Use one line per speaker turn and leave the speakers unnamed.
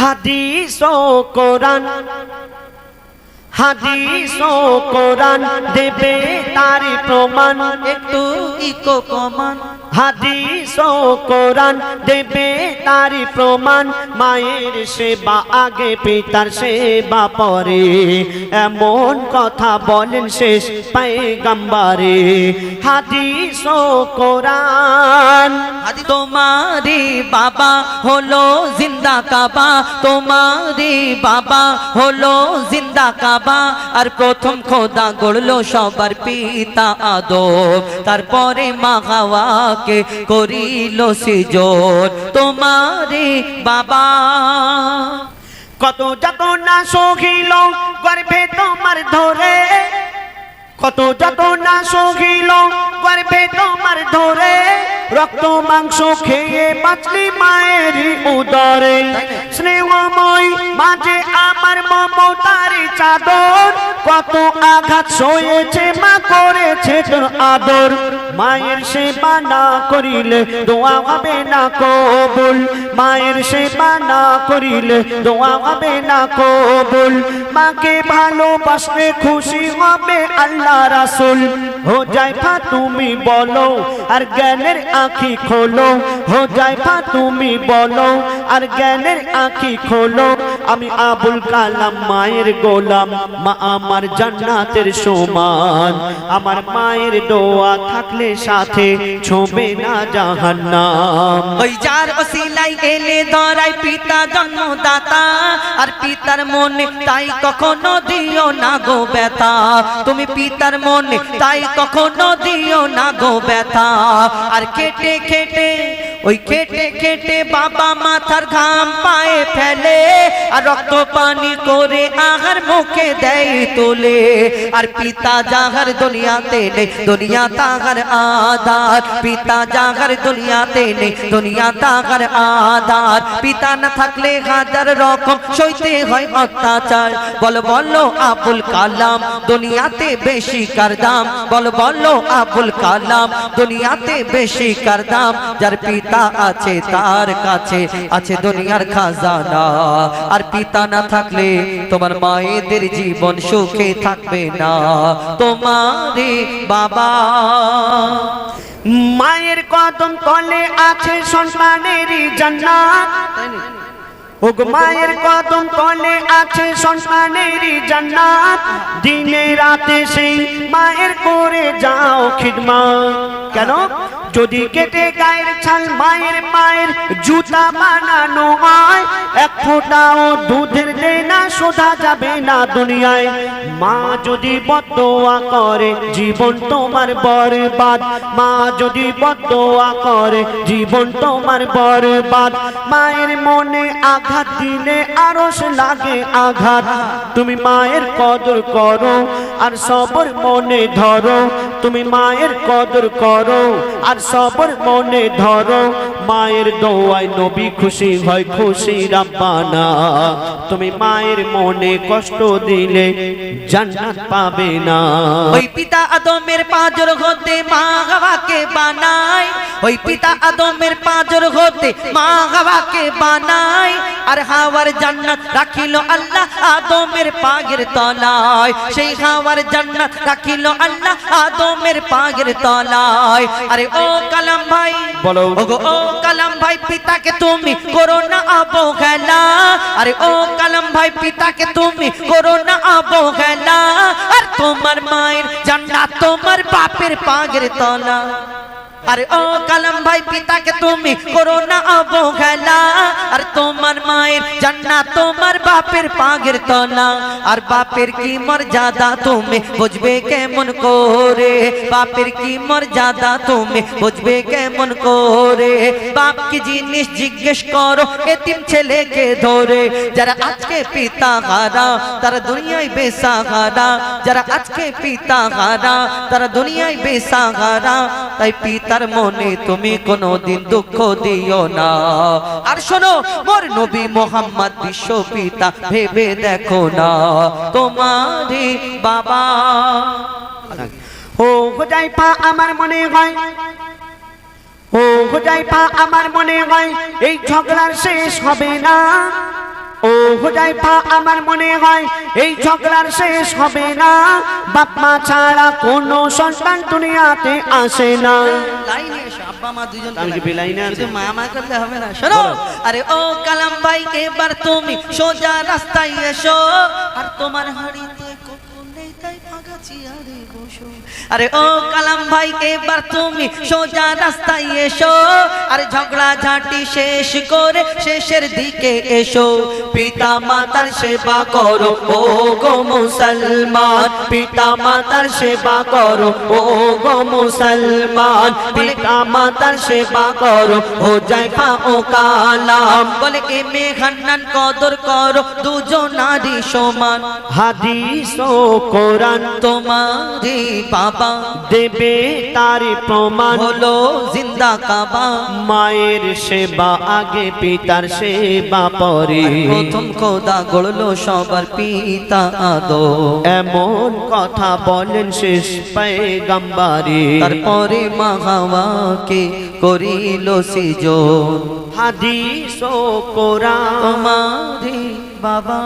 হাদিস ও কোরআন। হাদিস ও কোরআন দেবে তার প্রমাণ
একটু ইকো কমান।
হাদিস ও কোরআন দেবে তার প্রমাণ। মায়ের সেবা আগে, পিতার সেবা পরে। এমন কথা বলেন শেষ পায়গাম্বারে। হাদিস ও কোরআন।
তোমারি বাবা হলো জিন্দা কাবা। তোমারি বাবা হলো জিন্দা কাবা। আর প্রথম খোদা গড়লো সবার পিতা আদম তারপরে মা হাওয়াকে করিল সিজন। তোমারি বাবা।
কত যত না সহিল গর্ভে তোমার ধরে। কত যত না সহিল গর্ভে তোমার ধরে। রক্ত মাংস খেয়ে বাঁচলি মায়ের উদরে। স্নেহময় মাঝে আমার মমতার চাদর। কত আঘাত সয়েছে মা করেছে আদর। মায়ের সেবা না করিলে দোয়া হবে না কবুল। মায়ের সেবা না করিলে দোয়া হবে না কবুল। মাকে ভালোবাসলে খুশি হবে আল্লাহ রাসুল। হো যাইফা তুমি বলো, আর জ্ঞানের আঁখি খোলো। হো যাইফা তুমি বলো, আর জ্ঞানের আঁখি খোলো। আমি আবুল কালাম মায়ের গোলাম, মা আমার জান্নাতের সমান। আমার মায়ের দোয়া থাকলে সাথে ছোবে না জাহান্নাম।
ওই যার ওসিলাই এলে ধরাই পিতা জন্মদাতা, আর পিতার মনে তাই কখনো দিও না গো ব্যথা। তুমি পিতার মনে তাই কখনো দিও না গো ব্যথা। আর কেটে কেটে ওই কেটে কেটে বাবা মাথার ঘাম পায়ে ফেলে, আর রক্ত পানি করে আহার মুখে দেয় তোলে। আর পিতা যাহার দুনিয়াতে নেই, দুনিয়া তাহার আধার। পিতা যাহার দুনিয়াতে নেই, দুনিয়া তাহার আধার। পিতা না থাকলে হাজার রকম সইতে হয় অত্যাচার। বল, বলো, আবুল কালাম, দুনিয়াতে বেশি কার দাম? বল, বলো, আবুল কালাম, দুনিয়াতে বেশি কার দাম? যার পিতা আছে, তার কাছে আছে দুনিয়ার খাজানা। আর পিতা না থাকলে তোমার মায়েদের জীবন সুখে থাকবে না। তোমারে বাবা
মায়ের কদম তলে আছে সন্তানেরই জান্নাত। মায়ের কদম তলে আছে সন্তানেরই জান্নাত। দিনে রাতে সেই মায়ের করে যাও খিদমত কেন? যদি কেটে গায়ের ছাল মায়ের মায়ের জুতা বানানো হয়, এক ফোঁটাও দুধের দেনা শোধা যাবে না দুনিয়ায়। মা যদি বদোয়া করে, জীবন তোমার বরবাদ। মা যদি বদোয়া করে, জীবন তোমার বরবাদ। মায়ের মনে আঘাত দিলে আরস লাগে আঘাত। তুমি মায়ের কদর করো আর সবর মনে ধরো। তুমি মায়ের কদর করো আর সবর মনে ধরো। মায়ের দোয়ায় নবী খুশি হয় খুশি রাব্বানা। তুমি মায়ের মনে কষ্ট দিলে জান্নাত পাবে না।
ওই পিতা আদমের পাঁজর হতে মা হাওয়াকে বানায়। ওই পিতা আদমের পাঁজর হতে মা হাওয়াকে বানায়। আর হাওয়ার জান্নাত রাখিল আল্লাহ আদমের পাগের তলায়। সেই হাওয়ার জান্নাত রাখিল আল্লাহ আদমের পাগের তলায়। আরে ও কালাম ভাই
বলো।
ওগো ও কালাম ভাই, পিতাকে তুমি করো না অবহেলা। আরে ও কালাম ভাই, পিতাকে তুমি করো না অবহেলা। আর তোমার মায়ের জান্নাত, তোমার বাপের পাগের তলা। আরে ও কালাম ভাই, পিতাকে তুমি করো না অবহেলা। আর তোমার মায়ের জান্নাত, তোমার বাপের পাগের তলা। আর বাপের কি মর্যাদা তুমি বুঝবে কেমন করে? বাপের কি মর্যাদা তুমি বুঝবে কেমন করে? বাপ কি জিনিস জিজ্ঞেস করো, এতিম ছেলেকে ধরে। যারা আজকে পিতা হারা, তারা দুনিয়ায় বেসাহারা যারা আজকে পিতা হারা, তারা দুনিয়ায় বেসাহারা তাই পিতার মনে তুমি কোনোদিন দুঃখ দিও না। আর শোনো, মোর নবী মোহাম্মদ বিশ্ব পিতা ভেবে দেখো না। তোমারে বাবা
ও হোজাইফা, আমার মনে হয়, ও হোজাইফা, আমার মনে হয়, এই ঝগড়ার শেষ হবে না। হুজাইফা আমার মনে হয় এই ঝগড়ার শেষ হবে না। বাপ মা ছাড়া কোনো সন্তান দুনিয়াতে আসে না।
আরে ও কালাম ভাই এবার তুমি সোজা রাস্তায় এসো। আর তোমার হাড়িতে আরে ও কালাম ভাই, এবার তুমি সোজা রাস্তায় এসো। আর ঝগড়া ঝাঁটি শেষ করে শেষের দিকে এসো। পিতা মাতার সেবা করো, ও গো মুসলমান। পিতা মাতার সেবা করো, ও গো মুসলমান। পিতা মাতার সেবা করো, ও জায়ফা ও কালাম। বলে এ মেঘান্নান কদর করো দুজন নারী সমান।
হাদিস ও কোরআন
তোমারি বাবা।
দেবে তার প্রমাণ।
হলো জিন্দা কাবা।
মায়ের সেবা আগে পিতার সেবা পরে।
প্রথম খোদা গড়লো সবার পিতা আদো
এমন কথা বলেন শেষ পেগম্বারে
তারপরে মা হাওয়াকে করিল সিজন
হাদিস ও কোরআন
বাবা।